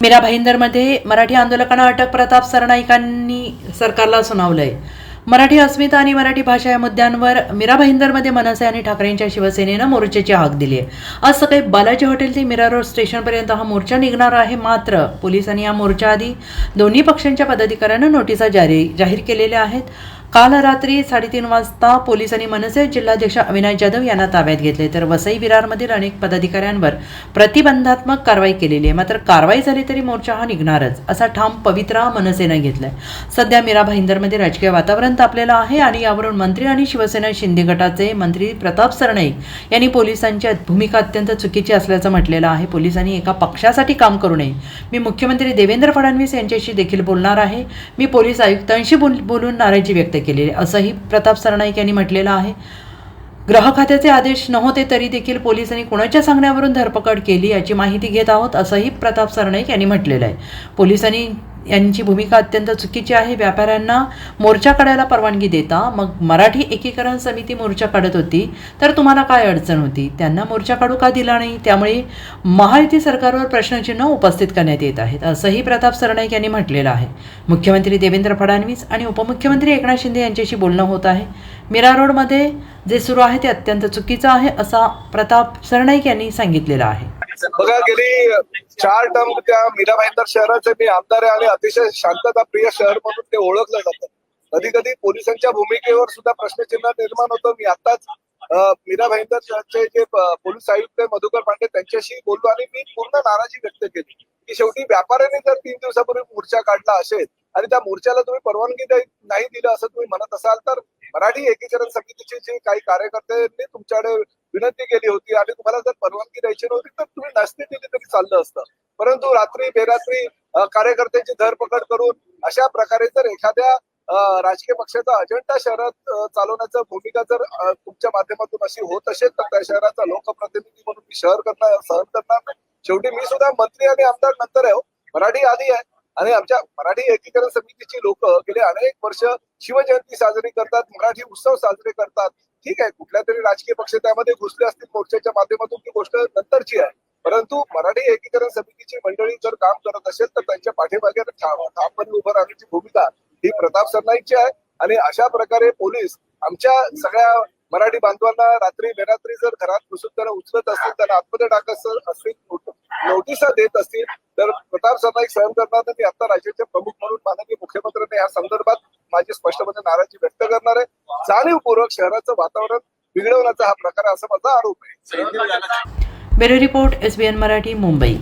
मीरा भाईंदरमध्ये मराठी आंदोलकांना अटक प्रताप सरनाईकांनी सरकारला सुनावलंय. मराठी अस्मिता आणि मराठी भाषा या मुद्द्यांवर मीरा भाईंदरमध्ये मनसे आणि ठाकरेंच्या शिवसेनेनं मोर्चाची हाक दिली आहे. आज सकाळी बालाजी हॉटेल ते मीरा रोड स्टेशनपर्यंत हा मोर्चा निघणार आहे. मात्र पोलिसांनी या मोर्चाआधी दोन्ही पक्षांच्या पदाधिकाऱ्यांना नोटिसा जारी जाहीर केलेल्या आहेत. काल रात्री साडेतीन वाजता पोलिसांनी मनसे जिल्हाध्यक्ष अविनाश जाधव यांना ताब्यात घेतले. तर वसई विरारमधील अनेक पदाधिकाऱ्यांवर प्रतिबंधात्मक कारवाई केलेली आहे. मात्र कारवाई झाली तरी मोर्चा हा निघणारच असा ठाम पवित्रा मनसेनं घेतलाय. सध्या मीरा भाईंदरमध्ये राजकीय वातावरण तापलेलं आहे आणि यावरून मंत्री आणि शिवसेना शिंदे गटाचे मंत्री प्रताप सरनाईक यांनी पोलिसांची भूमिका अत्यंत चुकीची असल्याचं म्हटलेलं आहे. पोलिसांनी एका पक्षासाठी काम करू नये. मी मुख्यमंत्री देवेंद्र फडणवीस यांच्याशी देखील बोलणार आहे. मी पोलीस आयुक्तांशी बोल बोलून नाराजी व्यक्त केलेले. असंही प्रताप सरनाईक यांनी म्हटलेलं आहे. ग्रह खात्याचे आदेश नव्हते तरी देखील पोलिसांनी कुणाच्या सांगण्यावरून धरपकड केली याची माहिती घेत आहोत असंही प्रताप सरनाईक यांनी म्हटलेलं आहे. पोलिसांनी यांची भूमिका अत्यंत चुकीची आहे. व्यापाऱ्यांना मोर्चा काढायला परवानगी देता मग मराठी एकीकरण समिती मोर्चा काढत होती तर तुम्हाला काय अडचण होती? त्यांना मोर्चा काढू का दिला नाही? त्यामुळे महायुती सरकारवर प्रश्नचिन्ह उपस्थित करण्यात येत आहेत असंही प्रताप सरनाईक यांनी म्हटलेलं आहे. मुख्यमंत्री देवेंद्र फडणवीस आणि उपमुख्यमंत्री एकनाथ शिंदे यांच्याशी बोलणं होत आहे. मीरा रोडमध्ये जे सुरू आहे ते अत्यंत चुकीचं आहे असा प्रताप सरनाईक यांनी सांगितलेलं आहे. बघा गेली चार टर्म त्या मीरा भाईंदर शहराचे मी आमदार आहे आणि अतिशय शांतता प्रिय शहर म्हणून ते ओळखलं जातं. कधी कधी पोलिसांच्या भूमिकेवर सुद्धा प्रश्नचिन्ह निर्माण होतं. मी आताच अं, मीरा भाईंदरचे जे पोलीस आयुक्त मधुकर पांडे त्यांच्याशी बोललो आणि मी पूर्ण नाराजी व्यक्त केली की शेवटी व्यापाऱ्याने जर तीन दिवसापूर्वी मोर्चा काढला असेल आणि त्या मोर्चाला तुम्ही परवानगी नाही दिलं असं तुम्ही म्हणत असाल तर मराठी एकीकरण समितीचे जे काही कार्यकर्त्यांनी तुमच्याकडे विनंती केली होती आणि तुम्हाला जर परवानगी द्यायची नव्हती तर तुम्ही नसती दिली तरी चाललं असतं. परंतु रात्री बेरात्री कार्यकर्त्यांची धरपकड करून अशा प्रकारे जर एखाद्या राजकीय पक्षाचा अजेंडा शहरात चालवण्याचा भूमिका जर तुमच्या माध्यमातून अशी होत असेल तर त्या शहराचा लोकप्रतिनिधी म्हणून मी शहर करणार सहन करणार नाही. शेवटी मी सुद्धा मंत्री आणि आमदार नंतर आहे हो. मराठी आधी आहे. आणि आमच्या मराठी एकीकरण समितीची लोक गेले अनेक वर्ष शिवजयंती साजरी करतात मराठी उत्सव साजरे करतात. ठीक आहे कुठल्या तरी राजकीय पक्ष त्यामध्ये घुसले असतील मोर्चाच्या माध्यमातून ती गोष्ट नंतरची आहे. परंतु मराठी एकीकरण समितीची मंडळी जर काम करत असेल तर त्यांच्या पाठीमागे ठामपणे उभं राहण्याची भूमिका ही प्रताप सरनाईकची आहे. आणि अशा प्रकारे पोलीस आमच्या सगळ्या मराठी बांधवांना रात्री बेरात्री जर घरात घुसून त्यांना उचलत असतील त्यांना आतमध्ये टाकत असतील नोटिसा देत असतील तर प्रताप सरनाईक सहन करणार मी आता राज्याचे प्रमुख म्हणून माननीय मुख्यमंत्र्यांनी या संदर्भात माझी स्पष्टपणे नाराजी व्यक्त करणार आहे. जाणीवपूर्वक शहराचं वातावरण बिघडवण्याचा हा प्रकार आहे, असा माझा आरोप आहे. Bureau report SBN Marathi Mumbai.